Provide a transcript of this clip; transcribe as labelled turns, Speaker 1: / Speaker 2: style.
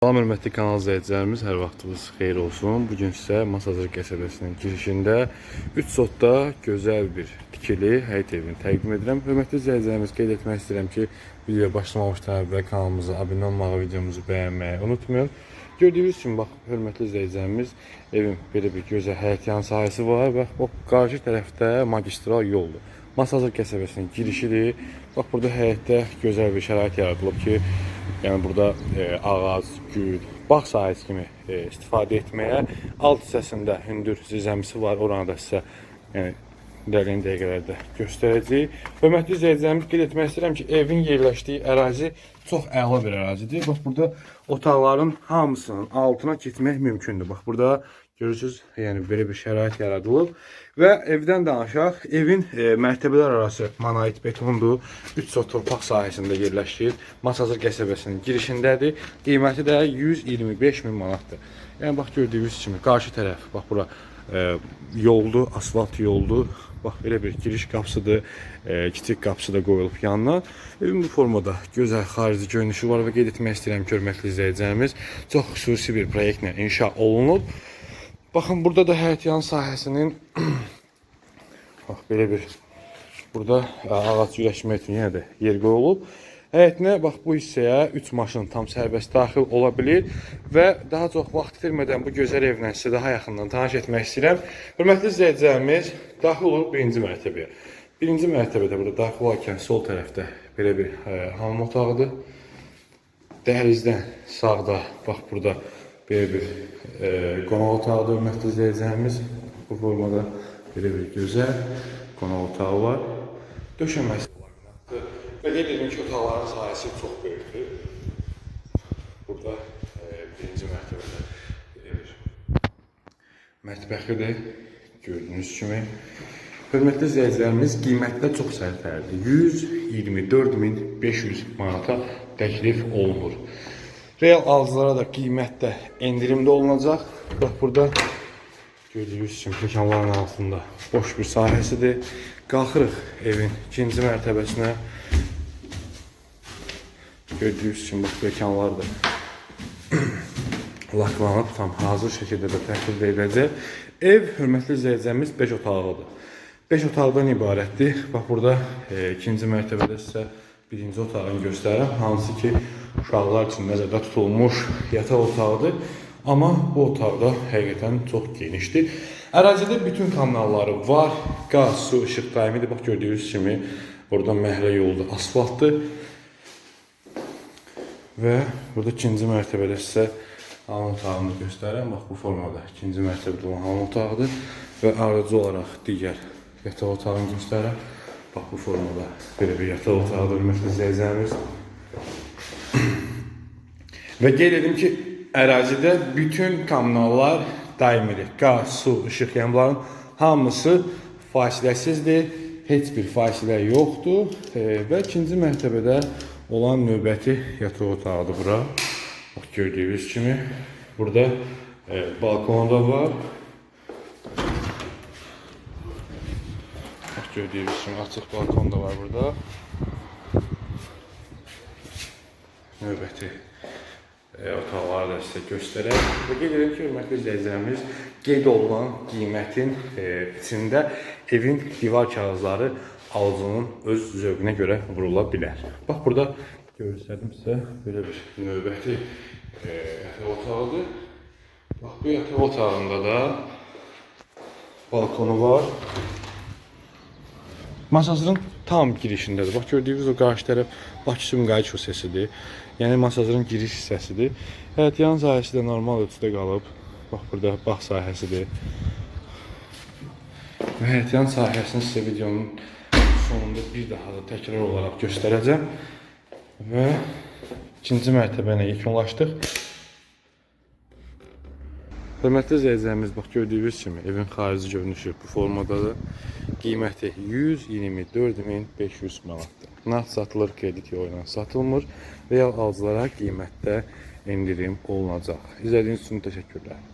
Speaker 1: Salam hörmətli kanal izləyicilərimiz, hər vaxtınız xeyir olsun. Bu gün sizə Masazır qəsəbəsinin girişində 3 sotda gözəl bir tikili həyət evini təqdim edirəm. Hörmətli izləyicilərimiz, qeyd etmək istəyirəm ki, videoya başlamamışdan əvvəl kanalımıza abunə olmağı, videomuzu bəyənməyi unutmayın. Gördüyünüz kimi bax, hörmətli izləyicilərimiz, evin belə bir gözəl həyətyan sahəsi var və o qarşı tərəfdə magistral yoldur. Masazır qəsəbəsinin girişidir. Bax, burada həyətdə gözəl bir şərait yaradılıb ki, Yəni burada e, ağac, gül, bağ sahəsi kimi e, istifadə etməyə alt hissəsində hündür zirzəmisi var. Oranı da sizə yəni ilerleyen dəqiqələrdə göstərəcəyik. Hörmətli izləyicilərimiz qeyd etmək istəyirəm ki, evin yerləşdiyi ərazi çox əla bir ərazidir. Bax burada otaqların hamısının altına getmək mümkündür. Bax burada görürsüz, yəni belə bir şərait yaradılıb və evdən danışaq. Evin e, mərtəbələr arası monolit betondur. 3 sot torpaq sahəsində yerləşir. Masazır qəsəbəsinin girişindədir. Qiyməti də 125 min manatdır. Yəni bax gördüyünüz kimi qarşı tərəf, bax bura e, yoldu, asfalt yoldu. Bax belə bir giriş qapısıdır. E, kiçik qapısı da qoyulub yanına. Evin bu formada gözəl xarici görünüşü var və qeyd etmək istəyirəm ki, hörmətli izləyicilərimiz, çox xüsusi bir proyektlə inşa olunub. Baxın burada da həyətyan sahəsinin bax belə bir burada ə, ağac yüləşmək üçün yenə də yer qoyulub. Həyətinə bax bu hissəyə 3 maşın tam sərbəst daxil ola bilər və daha çox vaxt itirmədən bu gözəl evlə sizə daha yaxından tanış etmək istəyirəm. Hörmətli izləyicilərimiz, daxil oluruq birinci mərtəbəyə. Birinci mərtəbədə burada daxil olarkən sol tərəfdə belə bir ə, hamam otağıdır. Dəhlizdən sağda bax burada belə bir e, qonaq otağıdır hörmətli izləyicilərimiz. Bu formada belə bir gözəl qonaq otağı var. Döşəməsi laminatdır. Və qeyd edim ki, otaqların sahəsi çox böyükdür. Burada e, birinci mərtəbədə belə bir mətbəxidir. Gördüyünüz kimi. Hörmətli izləyicilərimiz, qiymətdə çox sərfərlidir. 124.500 manata təklif olunur. Real alıcılara da qiymətdə endirimdə olunacaq. Bax burada gördüyünüz kimi mekanların altında boş bir sahəsidir. Qalxırıq evin ikinci mərtəbəsinə. Gördüyünüz kimi bax mekanlar da laklanıb tam hazır şəkildə də təqdim ediləcək. Ev hörmətli izləyicilərimiz 5 otaqlıdır. 5 otaqdan ibarətdir. Bax burada e, ikinci mərtəbədə sizə birinci otağını göstərirəm. Hansı ki uşaqlar üçün nəzərdə tutulmuş yataq otağıdır. Amma bu otaqda həqiqətən çox genişdir. Ərazidə bütün kanalları var. Qaz, su, işıq daimidir. Bax gördüyünüz kimi burada məhlə yolda asfaltdır. Və burada ikinci mərtəbədə sizə hamam otağını göstərirəm. Bax bu formada ikinci mərtəbədə olan hamam otağıdır və ardıcı olaraq digər yataq otağını göstərirəm. Bax bu formada belə bir otağıdır hörmətli izləyicilərimiz. Və qeyd edim ki, ərazidə bütün kommunallar daimidir. Qaz, su, işıq, yəni bunların hamısı fasiləsizdir. Heç bir fasilə yoxdur. E, və ikinci mərtəbədə olan növbəti yataq otağıdır bura. Bax gördüyünüz kimi burada e, balkonu da var. Gördüyünüz kimi açıq balkon da var burada. Növbəti e, otaqları da sizə göstərək. Və qeyd ki, hörmətli izləyicilərimiz, qeyd olunan qiymətin e, içində evin divar kağızları alıcının öz zövqünə görə vurula bilər. Bax burada göstərdim sizə belə bir növbəti e, yataq otağıdır. Bax bu yataq otağında da balkonu var. Masajın tam girişindədir. Bax gördüyünüz o qarşı tərəf Bakı Sumqayıt şosesidir. Yəni masajın giriş hissəsidir. Evet, yan sahəsi də normal ölçüdə qalıb. Bax burada bağ sahəsidir. Evet, yan sahəsini sizə videonun sonunda bir daha da təkrar olaraq göstərəcəm. Və ikinci mərtəbənə yekunlaşdıq. Hörmətli izləyicilərimiz, bax gördüyünüz kimi evin xarici görünüşü bu formadadır. Qiyməti 124.500 manatdır. Nağd satılır, kredit yolu satılmır. Real alıcılara qiymətdə endirim olunacaq. İzlədiyiniz üçün təşəkkürlər.